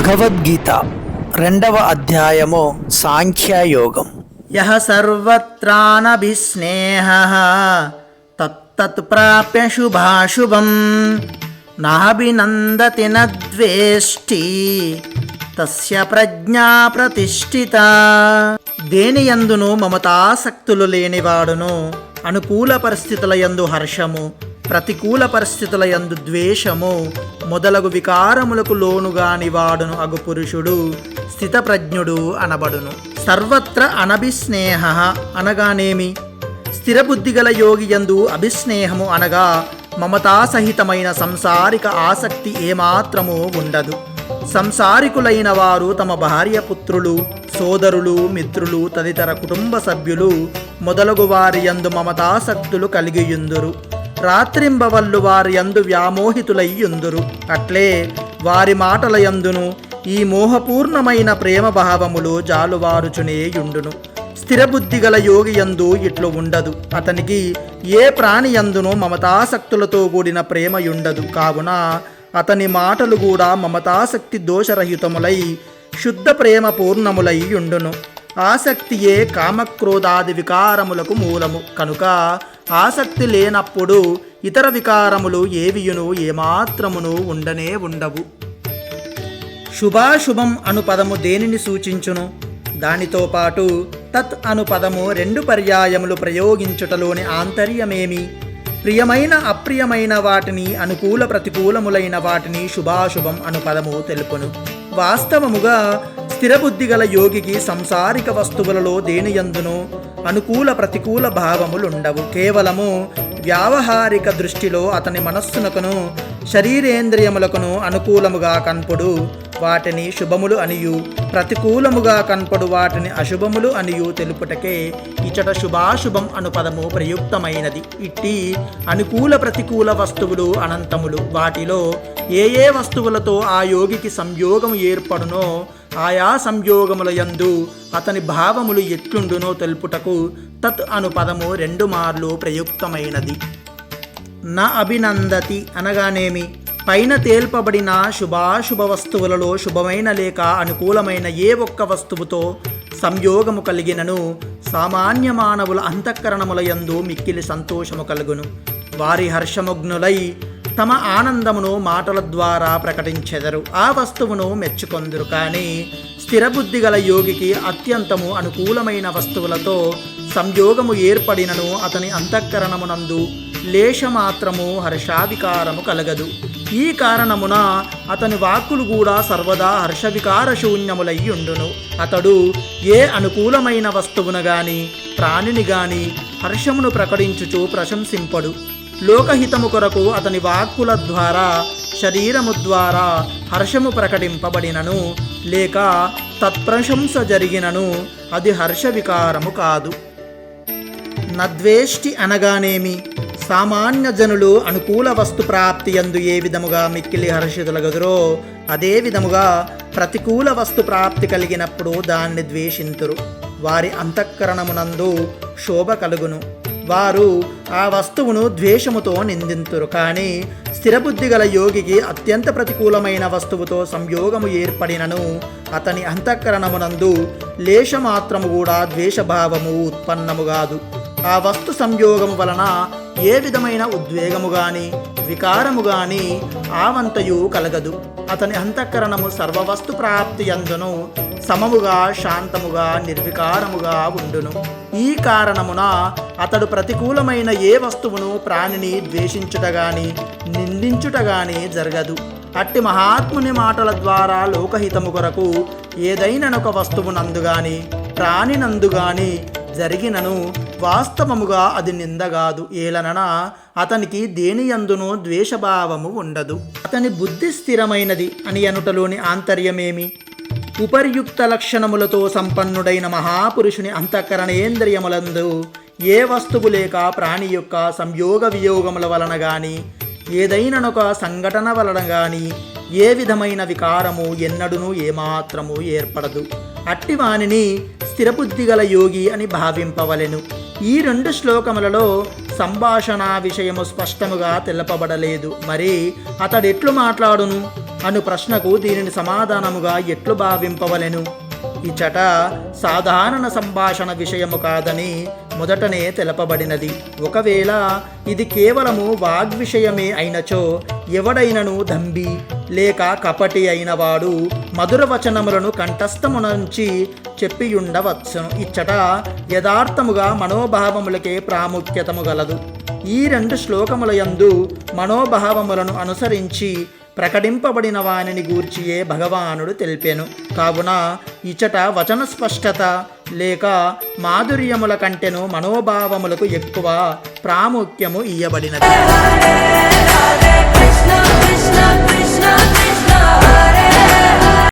భగవద్గీత రెండవ అధ్యాయము సాంఖ్యయోగం. యः సర్వత్రానభిస్నేహः తత్తత్ ప్రాప్య శుభాశుభం నాభినందతి నద్వేష్టి తస్య ప్రజ్ఞా ప్రతిష్ఠిత. దేని యందును మమతాసక్తులు లేనివాడును అనుకూల పరిస్థితుల యందు హర్షము ప్రతికూల పరిస్థితుల యందు ద్వేషము మొదలగు వికారములకు లోనుగాని వాడును అగు పురుషుడు స్థితప్రజ్ఞుడు అనబడును. సర్వత్ర అనభిస్నేహ అనగానేమి? స్థిరబుద్ధి గల యోగి యందు అభిస్నేహము అనగా మమతాసహితమైన సంసారిక ఆసక్తి ఏమాత్రము ఉండదు. సంసారికులైన వారు తమ భార్య పుత్రులు సోదరులు మిత్రులు తదితర కుటుంబ సభ్యులు మొదలగు వారి యందు మమతాసక్తులు కలిగియుందురు. రాత్రింబవల్లు వారి యందు వ్యామోహితులయ్యుందురు. అట్లే వారి మాటల యందును ఈ మోహపూర్ణమైన ప్రేమ భావములు జాలువారుచునేయుండును. స్థిరబుద్ధి గల యోగి యందు ఇట్లు ఉండదు. అతనికి ఏ ప్రాణి యందును మమతాసక్తులతో కూడిన ప్రేమయుండదు. కావున అతని మాటలు కూడా మమతాసక్తి దోషరహితములై శుద్ధ ప్రేమ పూర్ణములై ఉండును ఆసక్తియే కామక్రోధాది వికారములకు మూలము. కనుక ఆసక్తి లేనప్పుడు ఇతర వికారములు ఏవియును ఏమాత్రమును ఉండనే ఉండవు. శుభాశుభం అను పదము దేనిని సూచించును? దానితో పాటు తత్ అను పదము రెండు పర్యాయములు ప్రయోగించుటలోని ఆంతర్యమేమి? ప్రియమైన అప్రియమైన వాటిని అనుకూల ప్రతికూలములైన వాటిని శుభాశుభం అను పదము తెలుపును. వాస్తవముగా స్థిరబుద్ధి గల యోగికి సంసారిక వస్తువులలో దేనియందును అనుకూల ప్రతికూల భావములుండవు. కేవలము వ్యావహారిక దృష్టిలో అతని మనస్సునకును శరీరేంద్రియములకును అనుకూలముగా కన్పుడు వాటిని శుభములు అనియు ప్రతికూలముగా కన్పడు వాటిని అశుభములు అనియు తెలుపుటకే ఇచట శుభాశుభం అను పదము ప్రయుక్తమైనది. ఇట్టి అనుకూల ప్రతికూల వస్తువులు అనంతములు. వాటిలో ఏ ఏ వస్తువులతో ఆ యోగికి సంయోగము ఏర్పడునో ఆయా సంయోగముల యందు అతని భావములు ఎట్లుండునో తెలుపుటకు తత్ అను పదము రెండు మార్లు ప్రయుక్తమైనది. న అభినందతి అనగానేమి? పైన తేల్పబడిన శుభాశుభ వస్తువులలో శుభమైన లేక అనుకూలమైన ఏ ఒక్క వస్తువుతో సంయోగము కలిగినను సామాన్య మానవుల అంతఃకరణముల యందు మిక్కిలి సంతోషము కలుగును. వారి హర్షముగ్నులై తమ ఆనందమును మాటల ద్వారా ప్రకటించెదరు. ఆ వస్తువును మెచ్చుకొందురు కానీ స్థిరబుద్ధి గల యోగికి అత్యంతము అనుకూలమైన వస్తువులతో సంయోగము ఏర్పడినను అతని అంతఃకరణమునందు లేశమాత్రము హర్షావికారము కలగదు. ఈ కారణమున అతని వాక్కులు కూడా సర్వదా హర్షవికార శూన్యములయ్యుండును అతడు ఏ అనుకూలమైన వస్తువును గాని ప్రాణిని గాని హర్షమును ప్రకటించుచు ప్రశంసింపడు. లోకహితము కొరకు అతని వాక్కుల ద్వారా శరీరము ద్వారా హర్షము ప్రకటింపబడినను లేక తత్ప్రశంస జరిగినను అది హర్ష వికారము కాదు. నద్వేష్టి అనగానేమి? సామాన్య జనులు అనుకూల వస్తు ప్రాప్తి యందు ఏ విధముగా మిక్కిలి హర్షితులగదురో అదే విధముగా ప్రతికూల వస్తు ప్రాప్తి కలిగినప్పుడు దాన్ని ద్వేషింతురు. వారి అంతఃకరణమునందు శోభ కలుగును. వారు ఆ వస్తువును ద్వేషముతో నిందింతురు. కానీ స్థిరబుద్ధి గల యోగికి అత్యంత ప్రతికూలమైన వస్తువుతో సంయోగము ఏర్పడినను అతని అంతఃకరణమునందు లేశమాత్రము కూడా ద్వేషభావము ఉత్పన్నము కాదు. ఆ వస్తు సంయోగము వలన ఏ విధమైన ఉద్వేగము గాని వికారము గాని ఆవంతయు కలగదు. అతని అంతఃకరణము సర్వవస్తు ప్రాప్తి అందును సమముగా శాంతముగా నిర్వికారముగా ఉండును. ఈ కారణమున అతడు ప్రతికూలమైన ఏ వస్తువును ప్రాణిని ద్వేషించుట గాని నిందించుట గాని జరగదు. అట్టి మహాత్ముని మాటల ద్వారా లోకహితము కొరకు ఏదైననొక వస్తువు నందు జరిగినను వాస్తవముగా అది నిందగాదు. ఏలనన అతనికి దేని యందునూ ద్వేషభావము ఉండదు. అతని బుద్ధి స్థిరమైనది అని అనుటలోని ఆంతర్యమేమి? ఉపర్యుక్త లక్షణములతో సంపన్నుడైన మహాపురుషుని అంతఃకరణేంద్రియములందు ఏ వస్తువు లేక ప్రాణి యొక్క సంయోగ వియోగముల వలన గాని ఏదైననొక సంఘటన వలన గాని ఏ విధమైన వికారము ఎన్నడును ఏమాత్రము ఏర్పడదు. అట్టి వానిని స్థిరబుద్ధి గల యోగి అని భావింపవలెను. ఈ రెండు శ్లోకములలో సంభాషణ విషయము స్పష్టముగా తెలపబడలేదు. మరి అతడెట్లు మాట్లాడును? అను ప్రశ్నకు దీనిని సమాధానముగా ఎట్లు భావింపవలెను? ఇచట సాధారణ సంభాషణ విషయము కాదని మొదటనే తెలపబడినది. ఒకవేళ ఇది కేవలము వాగ్విషయమే అయినచో ఎవడైనను దంబి లేక కపటి అయినవాడు మధుర వచనములను కంఠస్థమునంచి చెప్పియుండవచ్చును. ఇచ్చట యథార్థముగా మనోభావములకే ప్రాముఖ్యతము గలదు. ఈ రెండు శ్లోకముల యందు మనోభావములను అనుసరించి ప్రకటింపబడిన వానిని గూర్చియే భగవానుడు తెలిపాను. కావున ఇచ్చట వచన స్పష్టత లేక మాధుర్యముల కంటెను మనోభావములకు ఎక్కువ ప్రాముఖ్యము ఇయ్యబడినది.